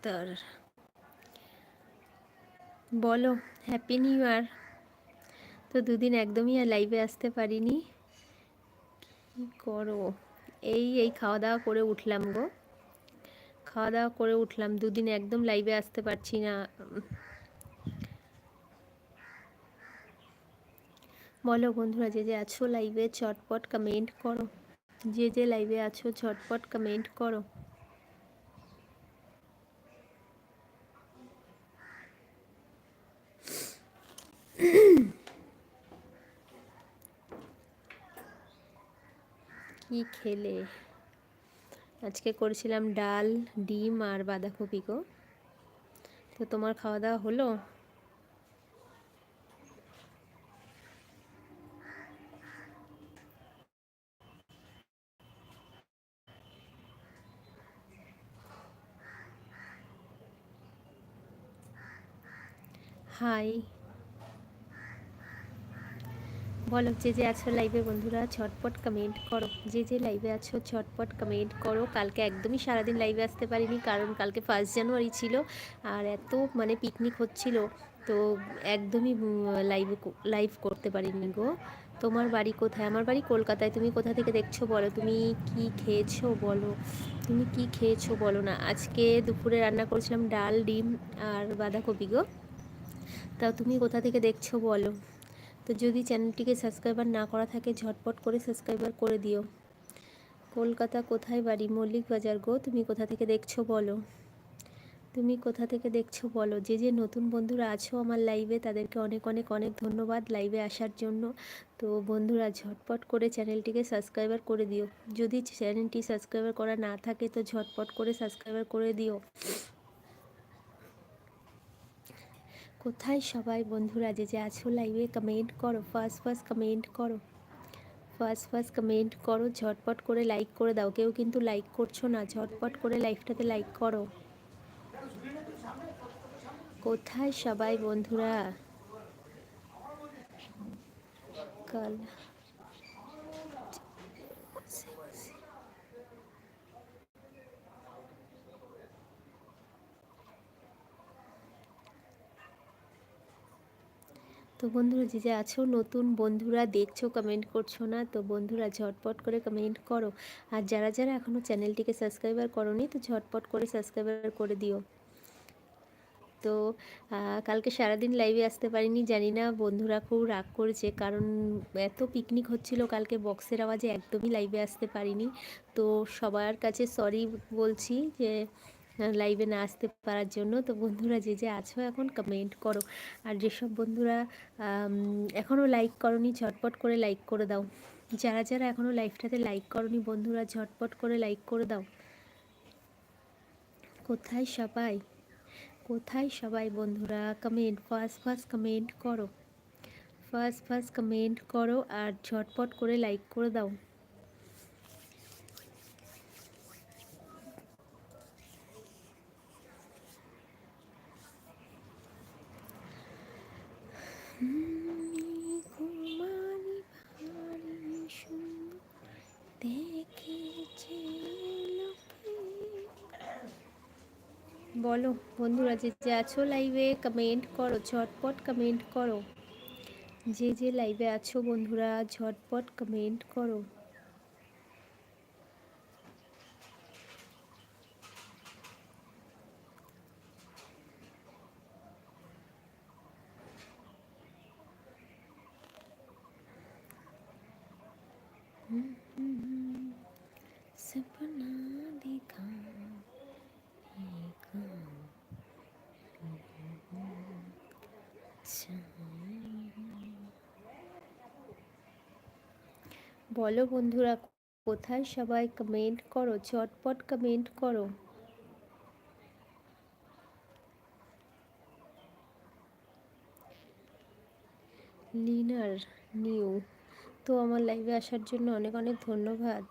আক্তার বলো happy new year তো দুদিন একদমই আর লাইভে আসতে পারিনি। করো? এই এই খাওয়া দাওয়া করে উঠলাম গো। খাওয়া দাওয়া করে উঠলাম, দুদিন একদম লাইভে আসতে পারছি না। বলো বন্ধুরা, যে যে আছো লাইভে চটপট কমেন্ট করো। যে যে লাইভে আছো, চটপট কমেন্ট করো। কি খেলে? আজকে করেছিলাম ডাল, ডিম আর বাঁধাকপি গো। তো তোমার খাওয়া দাওয়া হলো? হাই বলো, যে যে আছো লাইভে বন্ধুরা ছটপট কমেন্ট করো। যে যে লাইভে আছো ছটপট কমেন্ট করো। কালকে একদমই সারাদিন লাইভে আসতে পারিনি, কারণ কালকে ফার্স্ট জানুয়ারি ছিল আর এত মানে পিকনিক হচ্ছিল। তো একদমই লাইভে লাইভ করতে পারিনি গো। তোমার বাড়ি কোথায়? আমার বাড়ি কলকাতায়। তুমি কোথা থেকে দেখছ বলো? তুমি কি খেয়েছো বলো? তুমি কি খেয়েছো বলো না? আজকে দুপুরে রান্না করেছিলাম ডাল, ডিম আর বাঁধাকপি গো। তা তুমি কোথা থেকে দেখছ বলো? তো যদি চ্যানেলটিকে সাবস্ক্রাইবার না করা থাকে, ঝটপট করে সাবস্ক্রাইবার করে দিও। কলকাতা কোথায় বাড়ি? মল্লিক বাজার। গো, তুমি কোথা থেকে দেখছ বলো। তুমি কোথা থেকে দেখছ বলো। যে যে নতুন বন্ধুরা আছো আমার লাইভে তাদেরকে অনেক অনেক অনেক ধন্যবাদ লাইভে আসার জন্য। তো বন্ধুরা, ঝটপট করে চ্যানেলটিকে সাবস্ক্রাইবার করে দিও। যদি চ্যানেলটি সাবস্ক্রাইবার করা না থাকে, তো ঝটপট করে সাবস্ক্রাইবার করে দিও। কোথায় সবাই বন্ধুরা? যে যে আছো লাইভে কমেন্ট করো ফার্স্ট ফার্স্ট কমেন্ট করো। ফার্স্ট ফার্স্ট কমেন্ট করো, ঝটপট করে লাইক করে দাও। কেউ কিন্তু লাইক করছ না, ঝটপট করে লাইভটাতে লাইক করো। কোথায় সবাই বন্ধুরা? কাল তো বন্ধুরা যে যে আছো, নতুন বন্ধুরা দেখছ কমেন্ট করছ না, তো বন্ধুরা ঝটপট করে কমেন্ট করো। আর যারা যারা এখনও চ্যানেলটিকে সাবস্ক্রাইবার করনি, তো ঝটপট করে সাবস্ক্রাইবার করে দিও। তো কালকে সারাদিন লাইভে আসতে পারিনি, জানি না বন্ধুরা খুব রাগ করেছে, কারণ এত পিকনিক হচ্ছিল কালকে বক্সের আওয়াজে একদমই লাইভে আসতে পারিনি। তো সবার কাছে সরি বলছি যে লাইভে না আসতে পারার জন্য। তো বন্ধুরা যে যে আছো এখন কমেন্ট করো। আর যেসব বন্ধুরা এখনও লাইক করনি, ঝটপট করে লাইক করে দাও। যারা যারা এখনও লাইভটাতে লাইক করনি, বন্ধুরা, ঝটপট করে লাইক করে দাও। কোথায় সবাই? কোথায় সবাই বন্ধুরা? কমেন্ট ফার্স্ট ফার্স্ট কমেন্ট করো। ফার্স্ট ফার্স্ট কমেন্ট করো আর ঝটপট করে লাইক করে দাও। বলো, বন্ধুরা যে যে আছো লাইভে কমেন্ট করো, ঝটপট কমেন্ট করো। যে যে লাইভে আছো বন্ধুরা, ঝটপট কমেন্ট করো। বলো বন্ধুরা, কোথায় সবাই কমেন্ট করো? চটপট কমেন্ট করো। লিনার নিউ তো আমার লাইভে আসার জন্য অনেক অনেক ধন্যবাদ।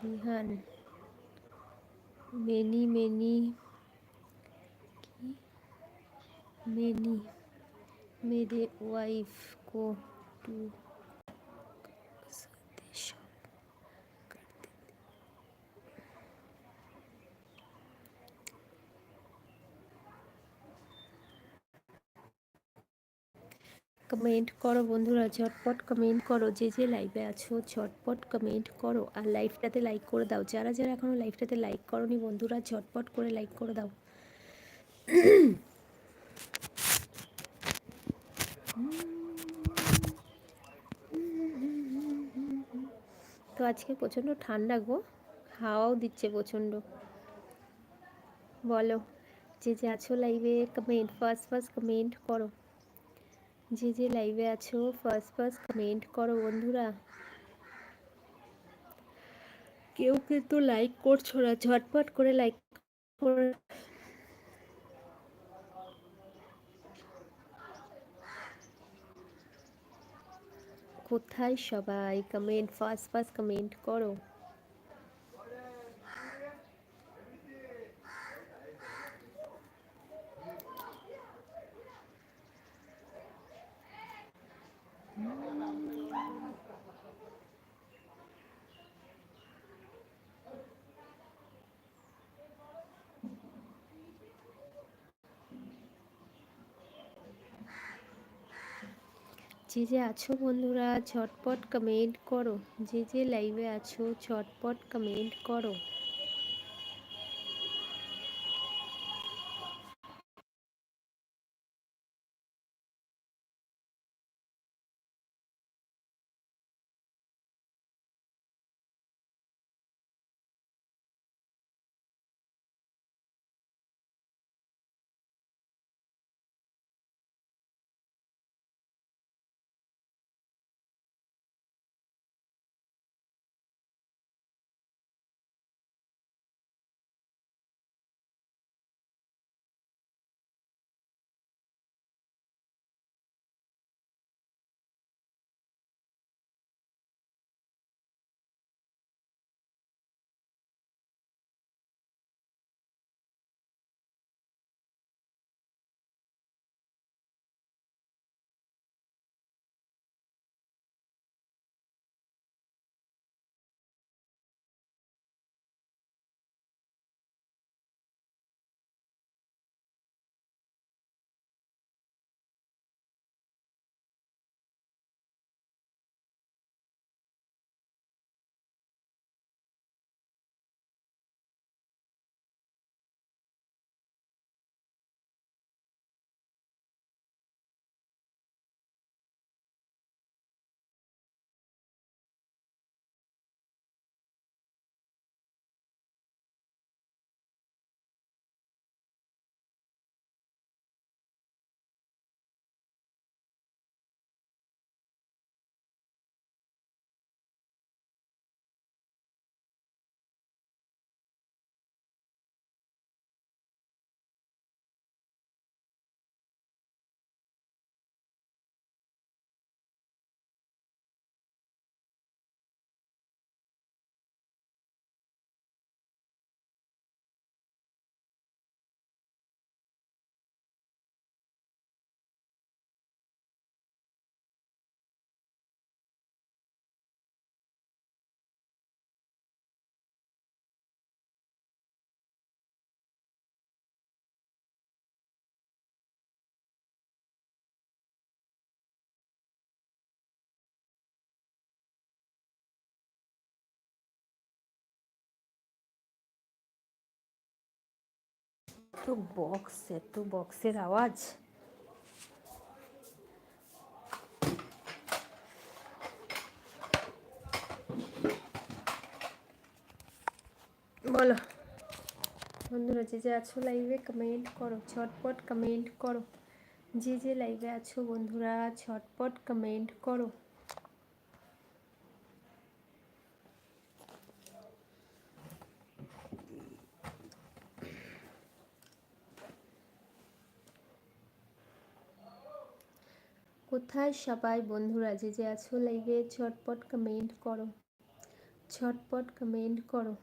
বিহান মেনি মেনি মেনি মেরে ওয়াইফ কো টু কমেন্ট করো বন্ধুরা ঝটপট কমেন্ট করো যে যে লাইভে আছো ঝটপট কমেন্ট করো আর লাইভটাতে লাইক করে দাও যারা যারা এখনও লাইভটাতে লাইক করনি বন্ধুরা ঝটপট করে লাইক করে দাও তো আজকে প্রচণ্ড ঠান্ডা গো। হাওয়াও দিচ্ছে প্রচণ্ড। বলো, যে যে আছো লাইভে কমেন্ট ফার্স্ট ফার্স্ট কমেন্ট করো। যে যে লাইভে আছো ফার্স্ট ফার্স্ট কমেন্ট করো বন্ধুরা। কেউ কিন্তু লাইক করছ না, ঝটপট করে লাইক কোথায় সবাই? কমেন্ট ফার্স্ট ফার্স্ট কমেন্ট করো। যে যে আছো বন্ধুরা ছটপট কমেন্ট করো। যে যে লাইভে আছো ছটপট কমেন্ট করো। এত বক্স এত বক্সের আওয়াজ। বলো। বন্ধুরা, যে যে আছো লাইভে কমেন্ট করো ছটপট কমেন্ট করো। যে যে লাইভে আছো বন্ধুরা ছটপট কমেন্ট করো। কোথায় সবাই বন্ধুরা যে যে আছো লাইভে ছটপট কমেন্ট করো। ছটপট কমেন্ট করো।